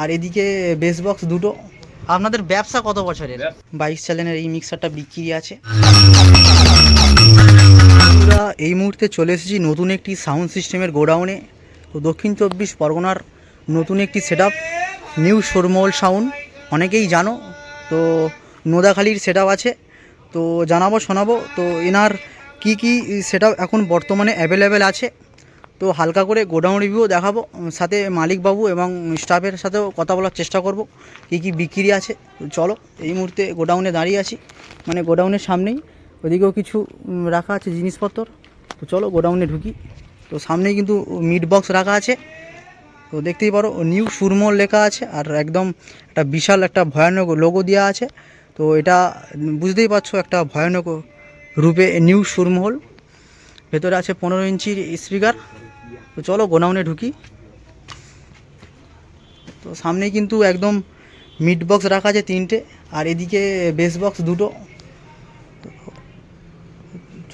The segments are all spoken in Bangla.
আর এদিকে বেস বক্স দুটো। আপনাদের ব্যবসা কত বছরের? বাইশ চ্যানেলের এই মিক্সারটা বিক্রি আছে। আমরা এই মুহূর্তে চলে এসেছি নতুন একটি সাউন্ড সিস্টেমের গোডাউনে তো দক্ষিণ চব্বিশ পরগনার নতুন একটি set up new Shormahal sound অনেকেই জানো তো নোদাখালির সেট আছে। তো জানাব শোনাবো তো এনার কি কি সেট এখন বর্তমানে অ্যাভেলেবেল আছে? তো হালকা করে গোডাউন রিভিউ দেখাবো সাথে মালিকবাবু এবং স্টাফের সাথেও কথা বলার চেষ্টা করব, কী কী বিক্রি আছে। চলো, এই মুহূর্তে গোডাউনে দাঁড়িয়ে আছি মানে গোডাউনের সামনেই, ওদিকেও কিছু রাখা আছে জিনিসপত্র। তো চলো গোডাউনে ঢুকি। তো সামনেই কিন্তু মিট বক্স রাখা আছে। তো দেখতেই পারো নিউ সুরমল লেখা আছে আর একদম একটা বিশাল একটা ভয়ানক লোগো দেওয়া আছে। তো এটা বুঝতেই পারছ একটা ভয়ানক রূপে নিউ সুরমহল ভেতরে আছে পনেরো ইঞ্চির স্পিকার তো চলো গোডাউনে ঢুকি। তো সামনে কিন্তু একদম মিড বক্স রাখা আছে তিনটে, আর এদিকে বেস বক্স দুটো।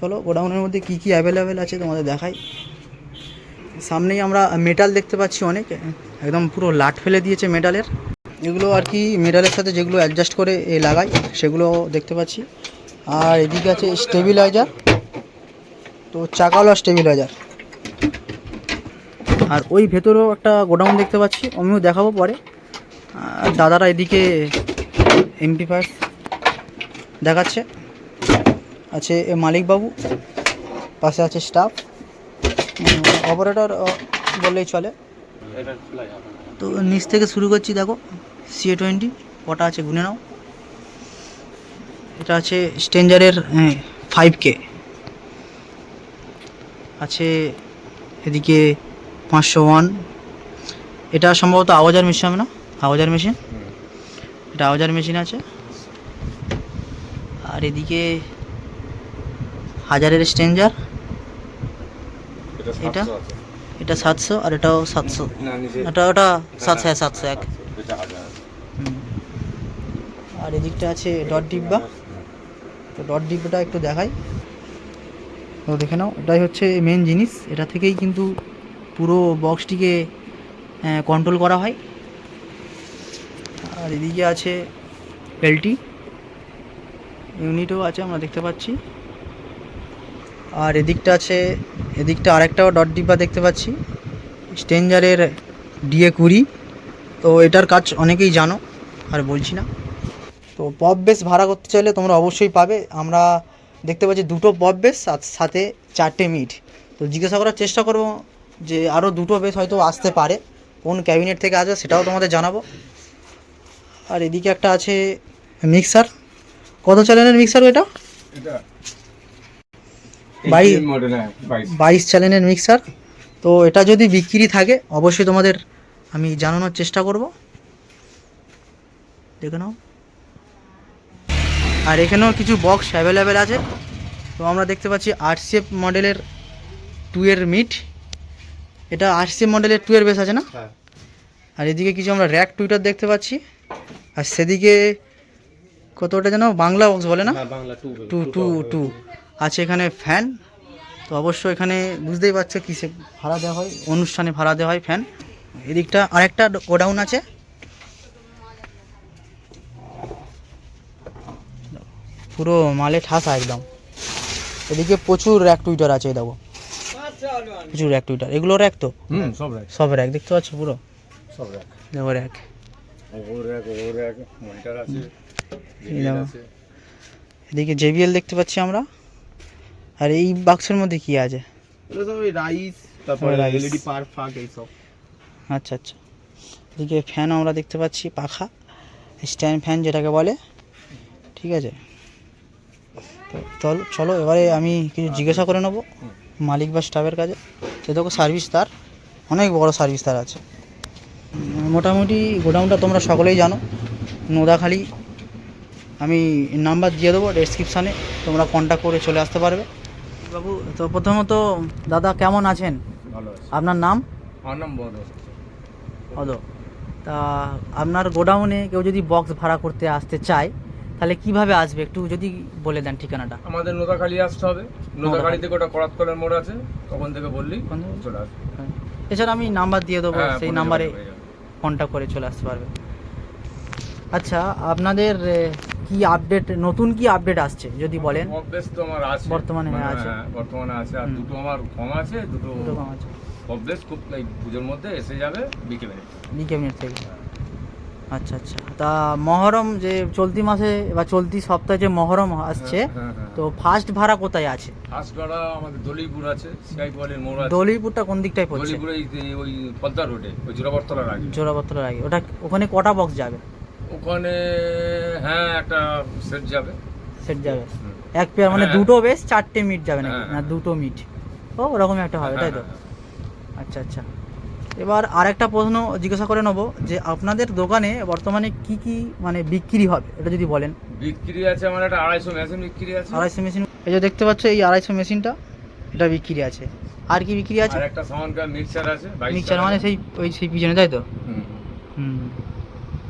চলো গোডাউনের মধ্যে কী কী অ্যাভেলেবেল আছে তোমাদের দেখাই। সামনেই আমরা মেটাল দেখতে পাচ্ছি অনেক, একদম পুরো লাট ফেলে দিয়েছে মেটালের এগুলো আর কি মেটালের সাথে যেগুলো অ্যাডজাস্ট করে লাগাই, সেগুলো দেখতে পাচ্ছি। আর এদিকে আছে স্টেবিলাইজার তো চাকাওয়ালা স্টেবিলাইজার আর ওই ভেতরেও একটা গোডাউন দেখতে পাচ্ছি, আমিও দেখাবো পরে। আর দাদারা এদিকে এমপি ফায়ার দেখাচ্ছে। আছে এ মালিকবাবু, পাশে আছে স্টাফ অপারেটর বললেই চলে। তো নিচ থেকে শুরু করছি, দেখো সিএ টোয়েন্টি কটা আছে গুনে নাও। এটা আছে স্টেঞ্জারের ফাইভ কে আছে এদিকে পাঁচশো ওয়ান। এটা সম্ভবত আওয়াজার মেশিন হবে না? আওয়াজার মেশিন? এটা আওয়াজার মেশিন আছে। আর এদিকে হাজারের স্টেঞ্জার এটা? এটা সাতশো আর এটাও সাতশো। এটা ওটা সাতশো হ্যাঁ সাতশো এক। হুম। আর এদিকটা আছে ডট ডিব্বা। তো ডট ডিব্বাটা একটু দেখাই। তো দেখে নাও এটাই হচ্ছে মেন জিনিস। এটা থেকেই কিন্তু পুরো বক্সটিকে কন্ট্রোল করা হয়। আর এদিকে আছে এলটি ইউনিটও আছে, আমরা দেখতে পাচ্ছি। আর এদিকটা আছে, এদিকটা আরেকটাও ডট ডিব্বা দেখতে পাচ্ছি। স্টেঞ্জারের ডিএ কুড়ি। তো এটার কাজ অনেকেই জানো, আর বলছি না। তো পপ বেস ভাড়া করতে চাইলে তোমরা অবশ্যই পাবে। আমরা দেখতে পাচ্ছি দুটো পপ বেস সাথে চারটে মিট তো জিজ্ঞাসা করার চেষ্টা করব যে আরও দুটো বেস হয়তো আসতে পারে। কোন ক্যাবিনেট থেকে আসবে সেটাও তোমাদের জানাব। আর এদিকে একটা আছে মিক্সার। কত চ্যানেলের মিক্সার এটা? বাই- বাইশ। চ্যানেলের মিক্সার। তো এটা যদি বিক্রি থাকে অবশ্যই তোমাদের আমি জানানোর চেষ্টা করব। দেখে নাও। আর এখানেও কিছু বক্স অ্যাভেলেবেল আছে। তো আমরা দেখতে পাচ্ছি আরসিএফ মডেলের টু এর মিট এটা আরসিএফ মডেলের টু এর বেস আছে না? হ্যাঁ। আর এদিকে কিছু আমরা র্যাক টুইটার দেখতে পাচ্ছি। আর সেদিকে কতটা যেন? বাংলা বক্স বলে না? টু টু টু আছে এখানে ফ্যান তো অবশ্য এখানে বুঝতেই পারছ কিসে ভাড়া দেওয়া হয় অনুষ্ঠানে ভাড়া দেওয়া হয় ফ্যান এদিকটা আরেকটা গোডাউন আছে। পুরো মালে ঠাসা একদম। এদিকে প্রচুর র্যাক টুইটার আছে এই দেখো। প্রচুর র্যাক টুইটার এগুলো র্যাক তো? হুম সব রাখ সব র্যাক দেখতে পাচ্ছ পুরো? সব রাখ দেখো র্যাক ওর রাখ ওর রাখ মনিটর আছে এদিকে জেবিএল দেখতে পাচ্ছি আমরা। আর এই বাক্সের মধ্যে কি আছে? এগুলো সব রাইস তারপরে এলইডি পার ফাঁক এইসব আচ্ছা আচ্ছা। এদিকে ফ্যান আমরা দেখতে পাচ্ছি পাখা। স্ট্যান্ড ফ্যান যেটাকে বলে। ঠিক আছে? তো চলো চলো এবারে আমি কিছু জিজ্ঞাসা করে নেব। মালিক বা স্টাফের কাছে তো দেখো সার্ভিস তার অনেক বড় সার্ভিস তার আছে। মোটামুটি গোডাউনটা তোমরা সকলেই জানো নোদাখালি আমি নাম্বার দিয়ে দেবো ডেসক্রিপশানে তোমরা কন্ট্যাক্ট করে চলে আসতে পারবে। বাবু তো প্রথমত দাদা কেমন আছেন? আপনার নাম? আমার নাম বড়। তা আপনার গোডাউনে কেউ যদি বক্স ভাড়া করতে আসতে চায় তাহলে কীভাবে আসবে? একটু যদি বলে দেন ঠিকানাটা। আমাদের নোদাখালি আসতে হবে। নোদাখালি থেকে ওটা করাতকলের মোড় আছে। তখন থেকে বললি চলে আসবে। এছাড়া আমি নাম্বার দিয়ে দেবো হ্যাঁ, সেই নাম্বারে কন্ট্যাক্ট করে চলে আসতে পারবে। আচ্ছা আপনাদের কি আপডেট নতুন কি আপডেট আসছে যদি বলেন? অভ্যেস তো আমার আছে। বর্তমানে মানে, আছে। হ্যাঁ, বর্তমানে আছে। আর দুটো আমার কম আছে দুটো কম আছে। অভ্যেস খুব এই পুজোর মধ্যে এসে যাবে বিকেলে। বি ক্যাবিনেট থেকে। আচ্ছা আচ্ছা। তা মহরম যে চলতি মাসে বা চলতি সপ্তাহে যে মহরম আসছে হ্যাঁ, হ্যাঁ, তো ফার্স্ট ভাড়া কোথায় আছে? ফার্স্ট ভাড়া আমাদের দলিপুর আছে সিআইপুরের মোড় আছে। দলিপুরটা কোন দিকটায় পড়ছে? দলিপুরে ওই রোডে ওই জোড়াবরতলার আগে। জোড়াপত্তর আগে। ওটা ওখানে কটা বক্স যাবে? ওখানে হ্যাঁ একটা সেট যাবে। সেট যাবে। এক পেয়ার মানে হ্যাঁ। দুটো বেশ চারটে মিট যাবে নাকি? হ্যাঁ, না হ্যাঁ। দুটো মিট ও ওরকম একটা হবে তাই তো? হ্যাঁ, আচ্ছা আচ্ছা। এবার আরেকটা প্রশ্ন জিজ্ঞাসা করে নেব যে আপনাদের দোকানে বর্তমানে কি কি মানে বিক্রি হবে এটা যদি বলেন। বিক্রি আছে আমার একটা আড়াইশো মেশিন বিক্রি আছে। আড়াইশো মেশিন এই যে দেখতে পাচ্ছ এই আড়াইশো মেশিনটা এটা বিক্রি আছে। আর কি বিক্রি আছে? আর একটা সামানকার মিক্সার আছে মিক্সার মানে সেই ওই সেই পিছনে তাই তো? হুম।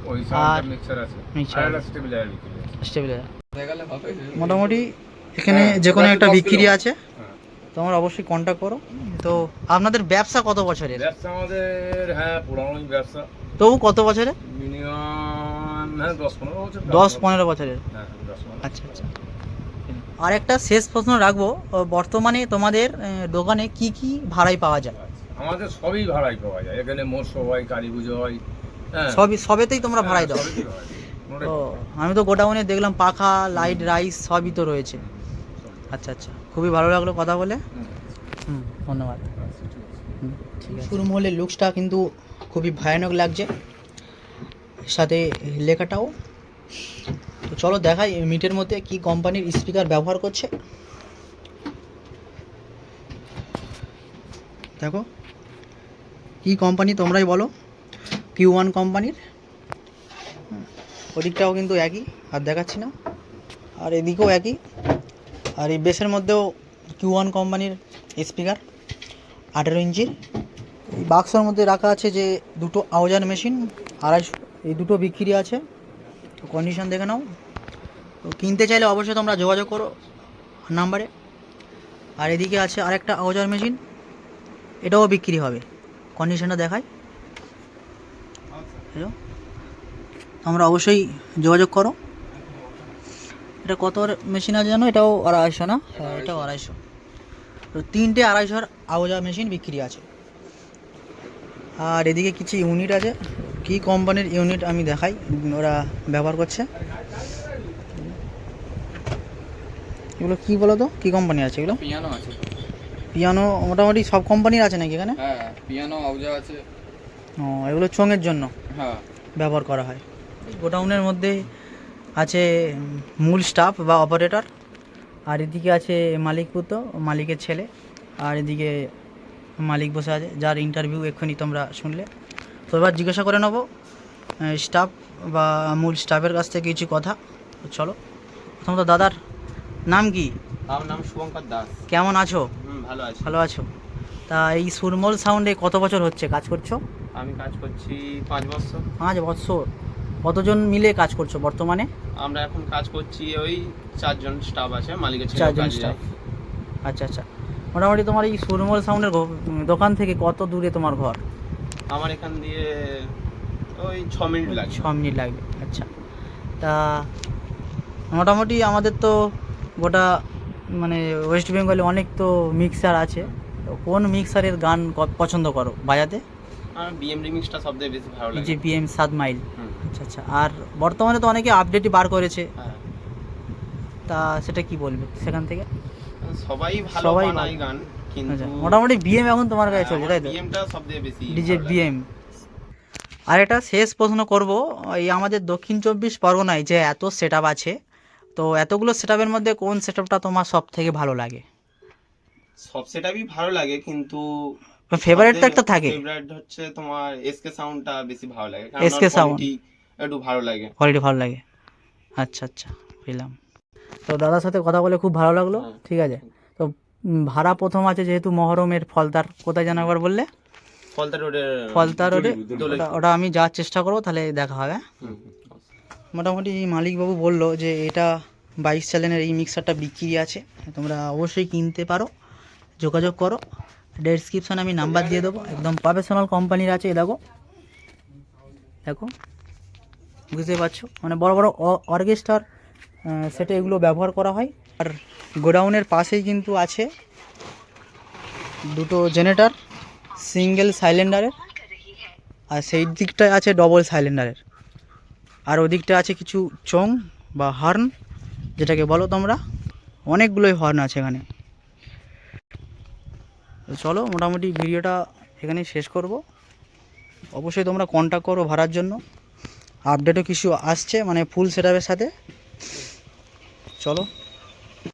ওই আর- মিক্সার আছে। মিক্সার আর আছে। স্টেবিলাইজার। মোটামুটি এখানে যে কোনো একটা বিক্রি আছে। তোমরা অবশ্যই কন্ট্যাক্ট করো। তো আপনাদের ব্যবসা কত বছরের? ব্যবসা আমাদের হ্যাঁ পুরানোই ব্যবসা। তবু কত বছরের? মিনিমাম হ্যাঁ দশ পনেরো বছর দশ পনেরো বছরের? হ্যাঁ আচ্ছা আচ্ছা। আর একটা শেষ প্রশ্ন রাখব। বর্তমানে তোমাদের দোকানে কি কি ভাড়ায় পাওয়া যায়? আমাদের সবই ভাড়াই পাওয়া যায়। এখানে মৎস্য হয় কালী পুজো হয় হ্যাঁ। সবই সবেতেই তোমরা ভাড়ায় দাও। আমি তো গোডাউনে দেখলাম পাখা লাইট রাইস সবই তো রয়েছে। আচ্ছা আচ্ছা। খুবই ভালো লাগল কথা বলে। হুম, ধন্যবাদ। আচ্ছা, ঠিক আছে। হুম, ঠিক আছে। শুরু মহলের লুকসটা কিন্তু খুবই ভয়ানক লাগছে। সাথে লেখাটাও। তো চলো দেখাই মিটের মধ্যে কি কোম্পানির স্পিকার ব্যবহার করছে। দেখো কি কোম্পানি তোমরাই বলো কিউ ওয়ান কোম্পানির। ওদিকটাও কিন্তু একই আর দেখাচ্ছি না। আর এদিকেও একই। আর এই বেসের মধ্যেও কিউ ওয়ান কোম্পানির স্পিকার আঠেরো ইঞ্চির এই বাক্সর মধ্যে রাখা আছে যে দুটো আওজার মেশিন আড়াইশো, এই দুটো বিক্রি আছে। কন্ডিশন দেখে নাও। তো কিনতে চাইলে অবশ্যই তোমরা যোগাযোগ করো নাম্বারে। আর এদিকে আছে আরেকটা আওজার মেশিন এটাও বিক্রি হবে। কন্ডিশনটা দেখাই। বুঝলো? তোমরা অবশ্যই যোগাযোগ করো। এটা কত মেশিন আছে জানো? এটাও আড়াইশো না? হ্যাঁ এটাও আড়াইশো। তো তিনটে আড়াইশোর আওজা মেশিন বিক্রি আছে। আর এদিকে কিছু ইউনিট আছে। কি কোম্পানির ইউনিট আমি দেখাই ওরা ব্যবহার করছে। এগুলো কি বলো তো? কী কোম্পানি আছে এগুলো? পিয়ানো আছে। পিয়ানো মোটামুটি সব কোম্পানির আছে নাকি এখানে? হ্যাঁ পিয়ানো আউজা আছে। ও এগুলো চোঙের জন্য হ্যাঁ। ব্যবহার করা হয়। গোডাউনের মধ্যে আছে মূল স্টাফ বা অপারেটর আর এদিকে আছে মালিক পুত্র মালিকের ছেলে আর এদিকে মালিক বসে আছে যার ইন্টারভিউ এক্ষুনি তোমরা শুনলে। তো এবার জিজ্ঞাসা করে নেব স্টাফ বা মূল স্টাফের কাছ থেকে কিছু কথা। চলো প্রথমত দাদার নাম কি? আমার নাম শুভঙ্কর দাস। কেমন আছো? ভালো আছি। ভালো আছো। তা এই সুরমল সাউন্ডে কত বছর হচ্ছে কাজ করছ? আমি কাজ করছি পাঁচ বছর। পাঁচ বছর। কতজন মিলে কাজ করছ বর্তমানে? আমরা এখন কাজ করছি ওই চারজন স্টাফ আছে মালিকের ছেলে চারজন স্টাফ আচ্ছা আচ্ছা। মোটামুটি তোমার এই সুরমল সাউন্ডের দোকান থেকে কত দূরে তোমার ঘর? আমার এখান দিয়ে ওই ছ মিনিট লাগে ছ মিনিট লাগবে আচ্ছা। তা মোটামুটি আমাদের তো গোটা মানে ওয়েস্ট বেঙ্গলে অনেক তো মিক্সার আছে। তো কোন মিক্সারের গান পছন্দ করো বাজাতে? আমার বিএম রিমিক্সটা সব থেকে বেশি ভালো লাগে। যে পিএম সাত মাইল। আচ্ছা আচ্ছা। আর বর্তমানে তো অনেকে আপডেটই বার করেছে। হ্যাঁ। তা সেটা কি বলবে সেখান থেকে? সবাই ভালো সবাই বানায়। গান কিন্তু আচ্ছা মোটামুটি বিএম এখন তোমার কাছে চলছে তাই তো? বিএমটা সব থেকে বেশি ডিজে। বিএম আর এটা শেষ প্রশ্ন করব এই আমাদের দক্ষিণ চব্বিশ পরগনায় যে এত সেট আছে তো এতগুলো সেট মধ্যে কোন সেট তোমার সব থেকে ভালো লাগে? সব সেটাই ভালো লাগে কিন্তু ফেভারিট তো একটা থাকে? ফেভারিট হচ্ছে তোমার এসকে সাউন্ডটা বেশি ভালো লাগে। ওর sound। quality একটু ভালো লাগে। কোয়ালিটি ভালো লাগে? আচ্ছা আচ্ছা বুঝলাম। তো দাদার সাথে কথা বলে খুব ভালো লাগল হ্যাঁ। ঠিক আছে? তো ভাড়া প্রথম আছে যেহেতু মহরমের ফলতার কোথায় যেন একবার বললে? ফলতা রোডের ফলতা রোডে? ওটা- আমি যাওয়ার চেষ্টা করব তাহলে দেখা হবে হ্যাঁ? মোটামুটি মালিকবাবু বলল যে এটা বাইশ চ্যানেলের এই মিক্সারটা বিক্রি আছে তোমরা অবশ্যই কিনতে পারো যোগাযোগ করো। ডেসক্রিপশানে আমি নাম্বার দিয়ে দেবো। একদম প্রফেশনাল কোম্পানির আছে, এ দেখো। দেখো, বুঝতে পারছ? মানে বড় বড় অর্কেস্ট্রার সেটে এগুলো ব্যবহার করা হয়। আর গোডাউনের পাশেই কিন্তু আছে দুটো জেনারেটার সিঙ্গেল সাইলেন্ডারের আর সেই দিকটায় আছে ডবল সাইলেন্ডারের আর ওদিকটা আছে কিছু চং বা হর্ন যেটাকে বলো তোমরা। অনেকগুলোই হর্ন আছে এখানে। চলো মোটামুটি ভিডিওটা এখানেই শেষ করব। অবশ্যই তোমরা কন্ট্যাক্ট করো ভাড়ার জন্য। আপডেটও কিছু আসছে মানে ফুল সেটআপের সাথে। চলো।